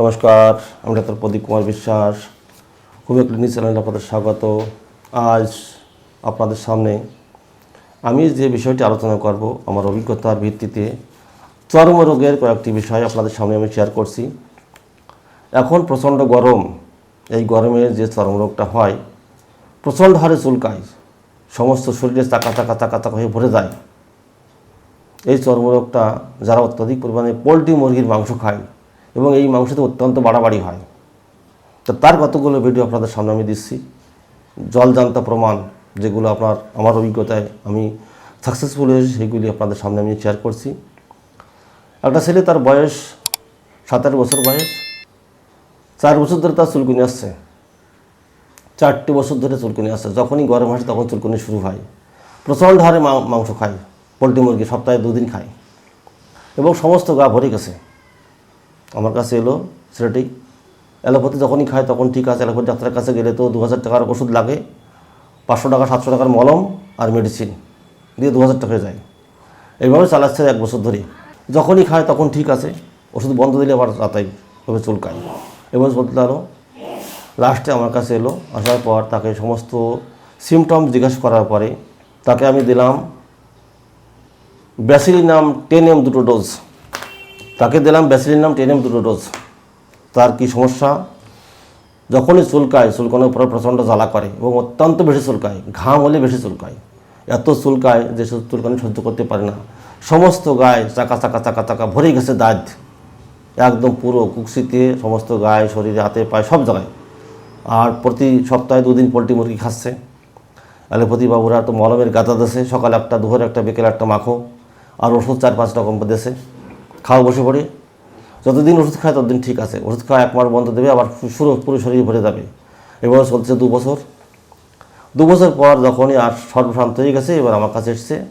নমস্কার, আমি ডাক্তার প্রদীপ Kumar Biswas. Homeo clinic চ্যানেলে আপনাদের স্বাগত। আজ আপনাদের সামনে আমি যে বিষয়টি আলোচনা করব, আমার অভিজ্ঞতার ভিত্তিতে চর্মরোগের কয়েকটি বিষয় আপনাদের সামনে আমি শেয়ার করছি। এখন প্রচণ্ড গরম। এই গরমে যে চর্মরোগটা হয়, প্রচণ্ড হারে চুলকায়। সমস্ত শরীরে চাকা চাকা চাকা চাকা হয়ে ভরে যায়। এই চর্মরোগটা যারা অত্যাধিক পরিমাণে পোলট্রি মুরগির মাংস খায় এবং এই মাংসতে অত্যন্ত বাড়াবাড়ি হয়। তো তার কতগুলো ভিডিও আপনাদের সামনে আমি দিচ্ছি। জলজান্ত প্রমাণ যেগুলো আপনার, আমার অভিজ্ঞতায় আমি সাকসেসফুল হয়েছি, সেগুলি আপনাদের সামনে আমি শেয়ার করছি। একটা ছেলে তার বয়স সাতাশ বছর বয়স, চার বছর ধরে তার চুলকুনি আসছে। চারটি বছর ধরে চুলকুনি আসছে। যখনই গরম আসে তখন চুলকুনি শুরু হয়। প্রচণ্ড হারে মাংস খায়। পোলট্রি মুরগি সপ্তাহে দুদিন খায়। এবং সমস্ত গা ভরে গেছে। আমার কাছে এলো ছেলেটি অ্যালোপ্যাথি যখনই খায় তখন ঠিক আছে, অ্যালোপ্যাথি ডাক্তারের কাছে গেলে তো দু হাজার টাকার ওষুধ লাগে, পাঁচশো টাকা, সাতশো টাকার মলম আর মেডিসিন দিয়ে দু হাজার টাকা যায়। এইভাবে চালাচ্ছে এক বছর ধরে। যখনই খায় তখন ঠিক আছে, ওষুধ বন্ধ দিলে আবার রাতাই এভাবে চুলকায়। এবার বলতে লাগল লাস্টে আমার কাছে এলো, আসার পর তাকে সমস্ত সিমটম জিজ্ঞাসা করার পরে তাকে আমি দিলাম ব্যাসিলিনাম টেন এম দুটো ডোজ তাকে দিলাম ব্যাসিলিনাম টেন এম দুটো ডোজ। তার কি সমস্যা? যখনই চুলকায়, চুলকানোর পরে প্রচণ্ড জ্বালা করে এবং অত্যন্ত বেশি চুলকায়, ঘাম হলে বেশি চুলকায়। এত চুলকায় যে চুলকানি সহ্য করতে পারে না। সমস্ত গায়ে চাকা চাকা চাকা চাকা ভরে গেছে দাঁত। একদম পুরো কুকসিতে সমস্ত গায়ে, শরীরে, হাতে, পায়ে সব জায়গায়। আর প্রতি সপ্তাহে দুদিন পোলট্রি মুরগি খাচ্ছে। অ্যালোপ্যাথি বাবুরা তো মলমের গাঁদা দেশে। সকাল একটা, দুপুরে একটা, বিকেলে একটা মাখো। আর ওষুধ চার পাঁচ রকম দেশে। খাওয়া বসে পড়ে। যতদিন ওষুধ খায় ততদিন ঠিক আছে। ওষুধ খাওয়া এক মাস বন্ধ দেবে, আবার শুরু পুরো শরীর ভরে যাবে। এবার চলছে দু বছর। দু বছর পর যখনই আর সর্বশান্ত হয়ে গেছে, এবার আমার কাছে এসছে।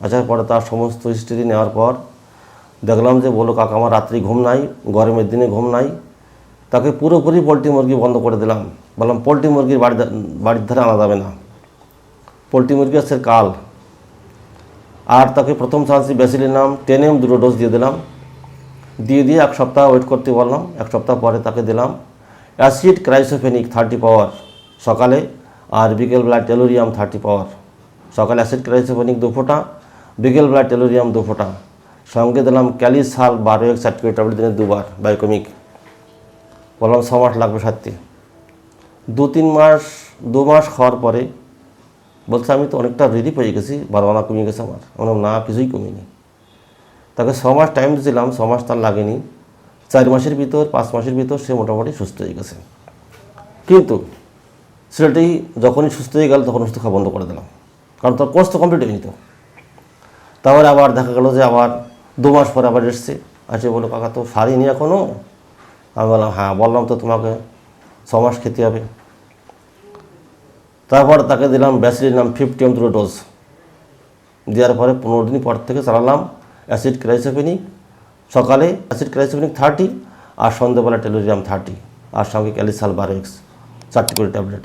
আসার পরে তার সমস্ত হিস্ট্রি নেওয়ার পর দেখলাম যে, বলো কাকা, আমার রাত্রি ঘুম নাই, গরমের দিনে ঘুম নাই। তাকে পুরোপুরি পোলট্রি মুরগি বন্ধ করে দিলাম। বললাম, পোলট্রি মুরগির বাড়ি বাড়ির ধারে আনা যাবে না। পোলট্রি মুরগি আছে কাল। আর তাকে প্রথম চান্সে ব্যাসিলিনাম টেন এম দুটো ডোজ দিয়ে দিলাম। দিয়ে দিয়ে এক সপ্তাহ ওয়েট করতে বললাম এক সপ্তাহ পরে তাকে দিলাম। অ্যাসিড ক্রাইসোফেনিক থার্টি পাওয়ার সকালে আর বিকেলবেলা টেলোরিয়াম থার্টি পাওয়ার সকালে অ্যাসিড ক্রাইসোফেনিক দু ফোঁটা বিকেলবেলা টেলোরিয়াম দু ফোঁটা। সঙ্গে দিলাম ক্যালিসাল বারো এক সার্টিফিকেট ট্যাবলেট দিনে দুবার বায়োকমিক বললাম ছ মাস লাগবে সারতে দু তিন মাস দু মাস খাওয়ার পরে বলছে আমি তো অনেকটা রেডি পেয়ে গেছি বারোয়ানা কমে গেছে আমার। আমি বললাম, না কিছুই কমেনি। তাকে ছ মাস টাইম দিয়েছিলাম, ছ মাস তার লাগেনি। চার মাসের ভিতর, পাঁচ মাসের ভিতর সে মোটামুটি সুস্থ হয়ে গেছে। কিন্তু ছেলেটি যখনই সুস্থ হয়ে গেল, তখন ওষুধ খাওয়া বন্ধ করে দিলাম। কারণ তার কোর্স তো কমপ্লিট হয়নি তো। তারপরে আবার দেখা গেল যে আবার দু মাস পরে আবার এসছে। আসে বলো কাকা, তো সারিনি এখনও আমি বললাম হ্যাঁ বললাম তো তোমাকে, ছ মাস খেতে হবে। তারপর তাকে দিলাম ব্যাসিলির নাম ফিফটি এম দুটো ডোজ দেওয়ার পরে পনেরো দিন পর থেকে চালালাম। অ্যাসিড ক্রাইসোফেনিক, সকালে অ্যাসিড ক্রাইসোফেনিক থার্টি আর সন্ধ্যেবেলা টেলোরিয়াম থার্টি আর সঙ্গে ক্যালিসাল বারো এক্স চারটি করে ট্যাবলেট।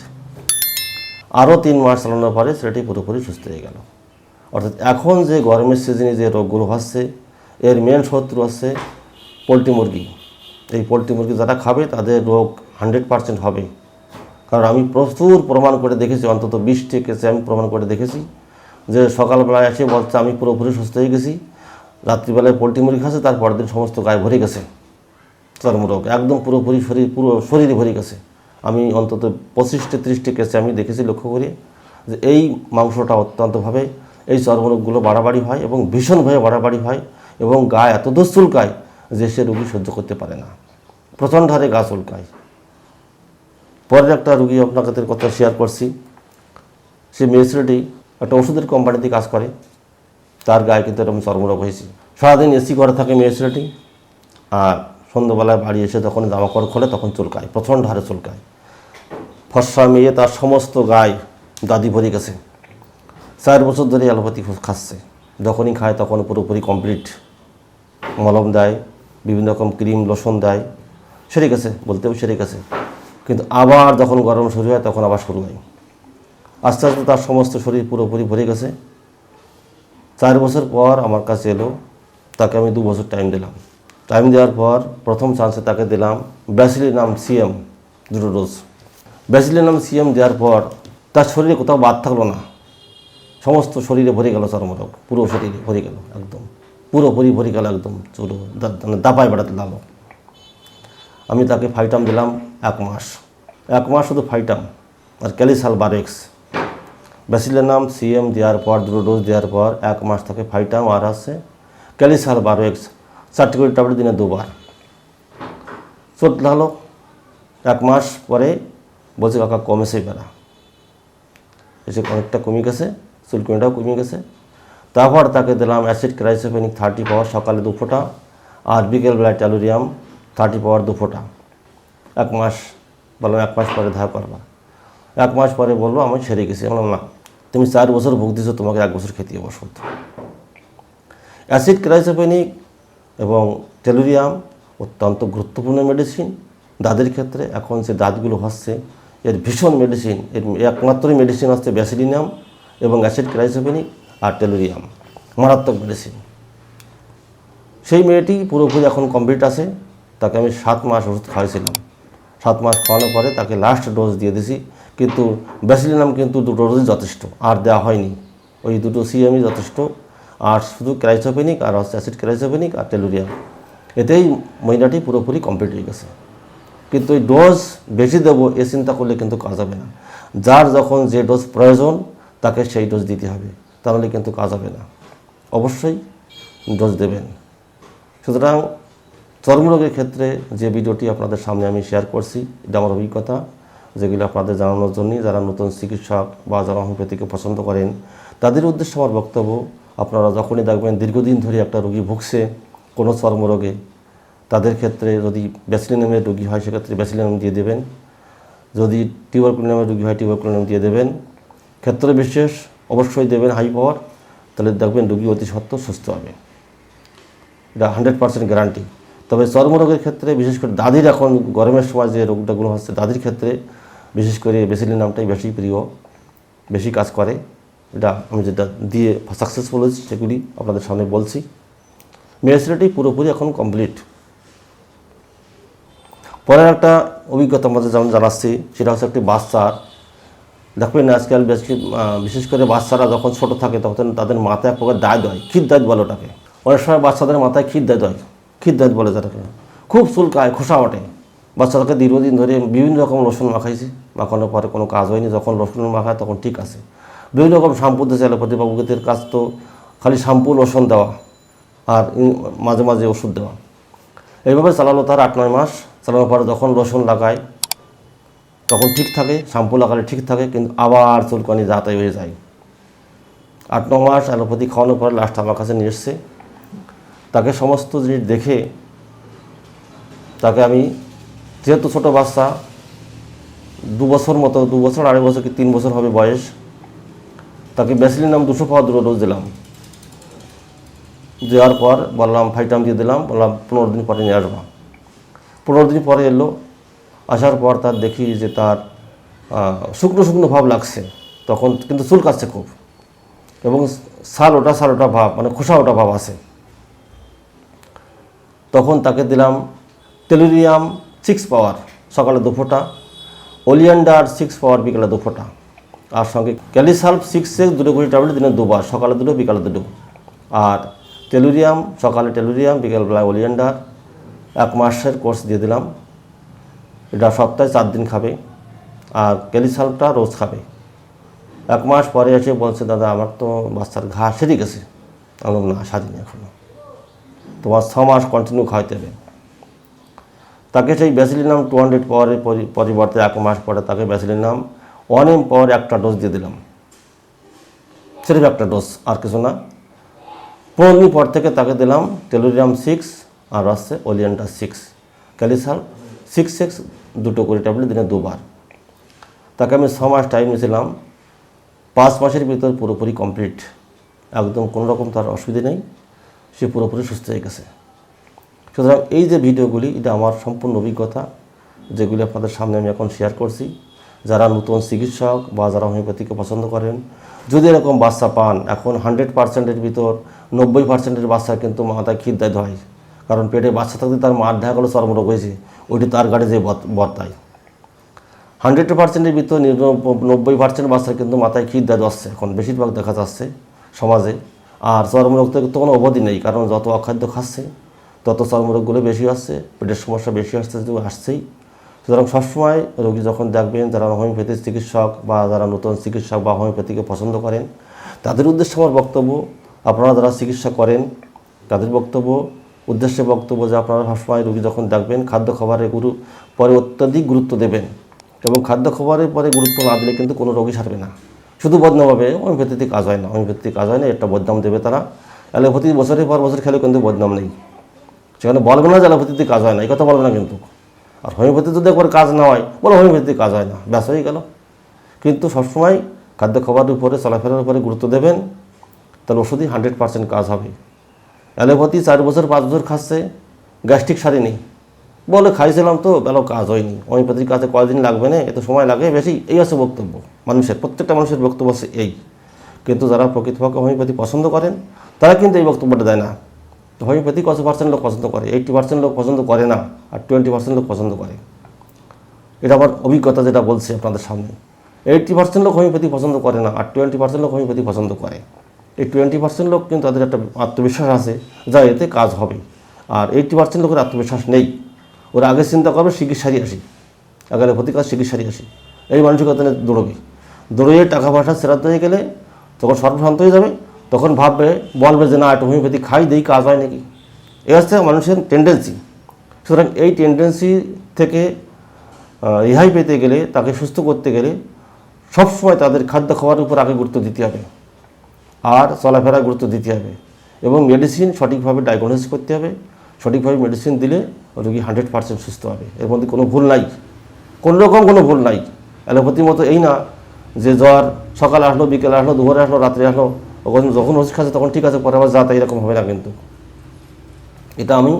আরও তিন মাস চালানোর পরে সেটি পুরোপুরি সুস্থ হয়ে গেল। অর্থাৎ এখন যে গরমের সিজনে যে রোগগুলো হচ্ছে, এর মেন শত্রু হচ্ছে পোলট্রি মুরগি। এই পোলট্রি মুরগি যারা খাবে, তাদের রোগ হান্ড্রেড পার্সেন্ট হবে। কারণ আমি প্রচুর প্রমাণ করে দেখেছি, অন্তত বিশটি কেসে আমি প্রমাণ করে দেখেছি, যে সকালবেলায় এসে বলছে, আমি পুরোপুরি সুস্থ হয়ে গেছি। রাত্রিবেলায় পোলট্রি মুরগি খাচ্ছে, তার পরের দিন সমস্ত গায়ে ভরে গেছে। চর্মরোগ একদম পুরোপুরি শরীর, পুরো শরীরে ভরে গেছে। আমি অন্তত পঁচিশটি, ত্রিশটি কেসে আমি দেখেছি, লক্ষ্য করে, যে এই মাংসটা অত্যন্তভাবে, এই চর্মরোগগুলো বাড়াবাড়ি হয় এবং ভীষণভাবে বাড়াবাড়ি হয় এবং গা এত চুলকায় যে সে রুগী সহ্য করতে পারে না। প্রচণ্ড হারে গা চুলকায়। পরের একটা রুগী আপনাদের কথা শেয়ার করছি। সে মেয়ে ছেলেটি একটা ওষুধের কোম্পানিতে কাজ করে। তার গায়ে কিন্তু এরকম চর্মরোগ হয়েছে। সারাদিন এসি করে থাকে মেয়ে ছেলেটি, আর সন্ধ্যাবেলায় বাড়ি এসে যখন জামা কাপড় খোলে তখন চুলকায়, প্রচণ্ড হারে চুলকায়। ফর্সা মেয়ে তার সমস্ত গায়ে দাদি ভরে গেছে। চার বছর ধরে অ্যালোপ্যাথি খাচ্ছে। যখনই খায় তখন পুরোপুরি কমপ্লিট মলম দেয়, বিভিন্ন রকম ক্রিম লোশন দেয়। সেরে গেছে, বলতেও সেরে গেছে। কিন্তু আবার যখন গরম শুরু হয় তখন আবার শুরু হয়। আস্তে আস্তে তার সমস্ত শরীর পুরোপুরি ভরে গেছে। চার বছর পর আমার কাছে এলো, তাকে আমি দু বছর টাইম দিলাম। টাইম দেওয়ার পর প্রথম চান্সে তাকে দিলাম ব্যাসিলিনাম সিএম দুটো ডোজ ব্যাসিলিনাম সিএম দেওয়ার পর তার শরীরে কোথাও বাদ থাকল না। সমস্ত শরীরে ভরে গেল চর্মরোগ, পুরো শরীরে ভরে গেল একদম। পুরোপুরি ভরে গেল একদম চুরো মানে দাপায় বেড়াতে লাগল। আমি তাকে ফাইটাম দিলাম, এক মাস। এক মাস শুধু ফাইটাম আর ক্যালিসাল বারেক্স ব্যাসিলের নাম সিএম দেওয়ার পর, দুটো ডোজ দেওয়ার পর, এক মাস তাকে ফাইটাম আর আছে। ক্যালিসাল বারেক্স চারটি করে ট্যাবলেট দিনে দুবার। চলতে লাগল এক মাস পরে বলছে, কাকা, কমেছে বেড়া এসে অনেকটা কমে গেছে চুলকুনিটাও কমে গেছে। তারপর তাকে দিলাম অ্যাসিড ক্রাইসোফেনিক থার্টি পাওয়ার সকালে দু ফোঁটা, আর বিকেলবেলায় ট্যালুরিয়াম থার্টি পাওয়ার দু ফোঁটা। এক মাস, বললাম, এক মাস পরে দেখা করবা। এক মাস পরে বলব আমি সেরে গেছি। বললাম, না। তুমি চার বছর ভোগ দিছো, তোমাকে এক বছর খেতে ওষুধ অ্যাসিড ক্রাইসোপেনিক এবং টেলুরিয়াম অত্যন্ত গুরুত্বপূর্ণ মেডিসিন দাঁতের ক্ষেত্রে এখন যে দাঁতগুলো হচ্ছে এর ভীষণ মেডিসিন এর একমাত্রই মেডিসিন হচ্ছে ব্যাসিলিনাম এবং অ্যাসিড ক্রাইসোফেনিক আর টেলুরিয়াম মারাত্মক মেডিসিন সেই মেয়েটি পুরোপুরি এখন কমপ্লিট আছে, তাকে আমি সাত মাস ওষুধ খাওয়াইছিলাম। সাত মাস খাওয়ানোর পরে তাকে লাস্ট ডোজ দিয়ে দিছি কিন্তু ব্যাসিলিনাম কিন্তু দুটো ডোজই যথেষ্ট, আর দেওয়া হয়নি। ওই দুটো সিএমই যথেষ্ট, আর শুধু ক্রাইসোপেনিক আর হচ্ছে অ্যাসিড ক্রাইসোপেনিক আর টেলুরিয়াম। এতেই মহিলাটি পুরোপুরি কমপ্লিট হয়ে গেছে। কিন্তু ওই ডোজ বেশি দেবো এ চিন্তা করলে কিন্তু কাজ হবে না। যার যখন যে ডোজ প্রয়োজন, তাকে সেই ডোজ দিতে হবে। তাহলে কিন্তু কাজ হবে না। অবশ্যই ডোজ দেবেন। সুতরাং চর্মরোগের ক্ষেত্রে যে ভিডিওটি আপনাদের সামনে আমি শেয়ার করছি, এটা আমার অভিজ্ঞতা। যেগুলো আপনাদের জানানোর জন্যই যারা নতুন চিকিৎসক বা যারা হোমিওপ্যাথিকে পছন্দ করেন, তাদের উদ্দেশ্যে আমার বক্তব্য, আপনারা যখনই দেখবেন দীর্ঘদিন ধরে একটা রোগী ভুগছে, কোনো চর্মরোগে, তাদের ক্ষেত্রে যদি ব্যাসিলিনামের রোগী হয়, সেক্ষেত্রে ব্যাসিলিনাম দিয়ে দেবেন। যদি টিউবারকুলিনামের রোগী হয়, টিউবারকুলিনাম দিয়ে দেবেন। ক্ষেত্রে বিশেষ, অবশ্যই দেবেন হাই পাওয়ার। তাহলে দেখবেন রোগী অতি সত্ত্বর সুস্থ হবে। এটা হান্ড্রেড পার্সেন্ট গ্যারান্টি। তবে চর্মরোগের ক্ষেত্রে, বিশেষ করে দাদির এখন গরমের সময় যে রোগটাগুলো হচ্ছে, দাদির ক্ষেত্রে বিশেষ করে বেসিলিন নামটাই বেশি প্রিয়, বেশি কাজ করে। এটা আমি যেটা দিয়ে সাকসেসফুল হয়েছি সেগুলি আপনাদের সামনে বলছি। মেডিসিনটি পুরোপুরি এখন কমপ্লিট পরের একটা অভিজ্ঞতা আমাদের যেমন জানাচ্ছি, সেটা হচ্ছে একটি বাচ্চার দেখবেন আজকাল বেশি বিশেষ করে বাচ্চারা যখন ছোট থাকে, তখন তাদের মাথায় এক প্রকার দায় দেয় ক্ষীর দাঁত বলে ওটাকে। অনেক সময় বাচ্চাদের মাথায় ক্ষীর দাঁত হয়, ক্ষীর দাঁত বলে যেটাকে। খুব চুলকায়, খোসা ওঠে বাচ্চাদেরকে দীর্ঘদিন ধরে বিভিন্ন রকম লোশন মাখাইছি। মাখানোর পরে কোনো কাজ হয়নি, যখন লোশন মাখায় তখন ঠিক আছে। বিভিন্ন রকম শ্যাম্পু দিতে চাইলে প্রতিবাবুদের কাজ তো খালি শ্যাম্পু লোশন দেওয়া আর মাঝে মাঝে ওষুধ দেওয়া। এইভাবে চালালো তার আট, নয় মাস। চালানোর পরে যখন লোশন লাগায়, তখন ঠিক থাকে, শ্যাম্পু লাগালে ঠিক থাকে, কিন্তু আবার চুলকানি যাতাই হয়ে যায়। আট ন মাস অ্যালোপ্যাথি খাওয়ানোর পরে লাস্ট আমার কাছে নিয়ে এসছে। তাকে সমস্ত জিনিস দেখে তাকে আমি যেহেতু ছোটো বাচ্চা, দু বছর মতো, দু বছর, আড়াই বছর কি তিন বছর হবে বয়স, তাকে ব্যাসিলিন নাম দুশো পাওয়া দুটো ডোজ দিলাম। দেওয়ার পর বললাম ফাইটাম দিয়ে দিলাম। বললাম, পনেরো দিন পরে নিয়ে আসব। পনেরো দিন পরে এলো। আসার পর তার দেখি যে তার শুকনো শুকনো ভাব লাগছে। তখন কিন্তু চুল কাটছে খুব। এবং সাল ওটা সাল ওটা ভাব মানে খোসা ওটা ভাব আছে। তখন তাকে দিলাম টেলুরিয়াম সিক্স পাওয়ার সকালে দু ফোঁটা ওলিয়ান্ডার সিক্স পাওয়ার বিকালে দু ফোঁটা আর সঙ্গে ক্যালিসাল্প সিক্স সিক্স দুটো করে ট্যাবলেট দিনে দুবার, সকালে দুটো, বিকালে দুটো। আর টেলুরিয়াম সকালে টেলুরিয়াম বিকালবেলায় ওলিয়ান্ডার এক মাসের কোর্স দিয়ে দিলাম। এটা সপ্তাহে চার দিন খাবে। আর ক্যালিসালটা রোজ খাবে। এক মাস পরে এসে বলছে, দাদা, আমার তো বাচ্চার ঘা সেরে গেছে। আমি না, সারিনি এখনও তোমার ছ মাস কন্টিনিউ খাওয়াইতে হবে। তাকে সেই ব্যাসিলিনাম টু হান্ড্রেড পাওয়ারের পরি- পরিবর্তে এক মাস পরে তাকে ব্যাসিলিনাম ওয়ান এম পাওয়ার একটা ডোজ দিয়ে দিলাম। সিরিফ একটা ডোজ আর কিছু না। পনেরো দিন পর থেকে তাকে দিলাম টেলোরিয়াম সিক্স আর আসছে ওলিয়ানটা সিক্স ক্যালিসাল সিক্স সিক্স দুটো করে ট্যাবলেট দিনে দুবার। তাকে আমি ছ মাস টাইম নিয়েছিলাম পাঁচ মাসের ভিতর পুরোপুরি কমপ্লিট একদম কোনো রকম তার অসুবিধে নেই। সে পুরোপুরি সুস্থ হয়ে গেছে। সুতরাং এই যে ভিডিওগুলি, এটা আমার সম্পূর্ণ অভিজ্ঞতা, যেগুলি আপনাদের সামনে আমি এখন শেয়ার করছি। যারা নতুন চিকিৎসক বা যারা হোমিওপ্যাথিকে পছন্দ করেন, যদি এরকম বাচ্চা পান, এখন হান্ড্রেড পার্সেন্টের ভিতর নব্বই পার্সেন্টের বাচ্চা কিন্তু মাথায় খিদ্দায় হয় কারণ পেটে বাচ্চা থাকতে তার মার দেখা গেলো চর্মরোগ হয়েছে, ওইটি তার গাড়ি যে বর্তায়। হান্ড্রেড পার্সেন্টের ভিতর নব্বই পার্সেন্ট বাচ্চা কিন্তু মাথায় দেওয়া যাচ্ছে এখন বেশিরভাগ দেখা যাচ্ছে সমাজে। আর চর্মরোগ থেকে তো কোনো অবধি নেই, কারণ যত অখাদ্য খাচ্ছে তত চর্মরোগগুলো বেশি আসছে পেটের সমস্যা বেশি আসছে যেহেতু আসছেই। সুতরাং সবসময় রোগী যখন দেখবেন যারা হোমিওপ্যাথির চিকিৎসক বা যারা নতুন চিকিৎসক বা হোমিওপ্যাথিকে পছন্দ করেন, তাদের উদ্দেশ্যে আমার বক্তব্য, আপনারা যারা চিকিৎসা করেন, তাদের বক্তব্য, উদ্দেশ্যে বক্তব্য যে আপনারা সবসময় রোগী যখন দেখবেন, খাদ্য খাবারের গুরু, পরে অত্যাধিক গুরুত্ব দেবেন এবং খাদ্য খাবারের পরে গুরুত্ব না দিলে কিন্তু কোনো রোগী সারবে না। শুধু বদনাম হবে হোমিওপ্যাথিতে কাজ হয় না, হোমিওপ্যাথিতে কাজ হয় না, একটা বদনাম দেবে তারা। অ্যালোপ্যাথি বছরের পর বছর খেলে কিন্তু বদনাম নেই। সেখানে বলবে না যে অ্যালোপ্যাথিতে কাজ হয় না, এই কথা বলবে না কিন্তু। আর হোমিওপ্যাথি যদি একবার কাজ না হয়, বলো হোমিওপ্যাথিতে কাজ হয় না, ব্যাস হয়ে গেল। কিন্তু সবসময় খাদ্য খাবারের উপরে, চলাফেরার উপরে গুরুত্ব দেবেন, তাহলে ওষুধই হান্ড্রেড পার্সেন্ট কাজ হবে। অ্যালোপ্যাথি চার বছর, পাঁচ বছর খাচ্ছে, গ্যাস্ট্রিক সারেনি বলে খাইছিলাম তো, বেলো কাজ হয়নি। হোমিওপ্যাথির কাছে কয়দিন লাগবে না, এত সময় লাগে, বেশি, এই আছে বক্তব্য। মানুষের, প্রত্যেকটা মানুষের বক্তব্য আছে এই। কিন্তু যারা প্রকৃতপক্ষে হোমিওপ্যাথি পছন্দ করেন, তারা কিন্তু এই বক্তব্যটা দেয় না। তো হোমিওপ্যাথি কত পার্সেন্ট লোক পছন্দ করে? এইটটি পার্সেন্ট লোক পছন্দ করে না, আর টোয়েন্টি পার্সেন্ট লোক পছন্দ করে। এটা আমার অভিজ্ঞতা যেটা বলছি আপনাদের সামনে। এইটটি পার্সেন্ট লোক হোমিওপ্যাথি পছন্দ করে না, আর টোয়েন্টি পার্সেন্ট লোক হোমিওপ্যাথি পছন্দ করে। এই টোয়েন্টি পার্সেন্ট লোক কিন্তু তাদের একটা আত্মবিশ্বাস আছে, যা এতে কাজ হবে। আর এইটটি পার্সেন্ট লোকের আত্মবিশ্বাস নেই। ওরা আগে চিন্তা করবে, চিকিৎসারই আসি। আগে প্রতিকার চিকিৎসারই আসি। এই মানসিকতা নিয়ে দৌড়বে। দৌড়িয়ে টাকা পয়সা সেরাত গেলে তখন সর্বশান্ত হয়ে যাবে। তখন ভাববে, বলবে যে, না একটু হোমিওপ্যাথি খাই, দেই, কাজ হয় নাকি? এই হচ্ছে মানুষের টেন্ডেন্সি সুতরাং এই টেন্ডেন্সি থেকে রেহাই পেতে গেলে, তাকে সুস্থ করতে গেলে সবসময় তাদের খাদ্য খাওয়ার উপর আগে গুরুত্ব দিতে হবে। আর চলাফেরা গুরুত্ব দিতে হবে। এবং মেডিসিন সঠিকভাবে ডায়াগনোসিস করতে হবে। সঠিকভাবে মেডিসিন দিলে রোগী হান্ড্রেড পার্সেন্ট সুস্থ হবে। এর মধ্যে কোনো ভুল নাই। কোনো রকম কোনো ভুল নাই। অ্যালোপ্যাথির মতো এই না যে, জ্বর সকালে আসলো, বিকেলে আসলো, দুপুরে আসলো, রাত্রে আসলো ওখানে যখন ওষুধ খাচ্ছে তখন ঠিক আছে, পরে আবার যা তাই এরকম হবে না কিন্তু। এটা আমি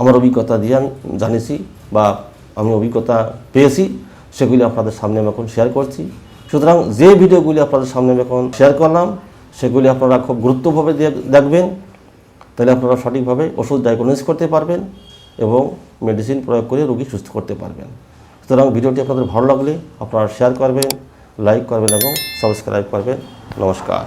আমার অভিজ্ঞতা দিয়ে আমি জানিয়েছি বা আমি অভিজ্ঞতা পেয়েছি, সেগুলি আপনাদের সামনে আমি এখন শেয়ার করছি। সুতরাং যে ভিডিওগুলি আপনাদের সামনে আমি এখন শেয়ার করলাম, সেগুলি আপনারা খুব গুরুত্বভাবে দেখবেন। তাহলে আপনারা সঠিকভাবে ওষুধ ডায়াগনোস করতে পারবেন এবং মেডিসিন প্রয়োগ করে রোগী সুস্থ করতে পারবেন। সুতরাং ভিডিওটি আপনাদের ভালো লাগলে আপনারা শেয়ার করবেন লাইক করবেন এবং সাবস্ক্রাইব করবেন। নমস্কার।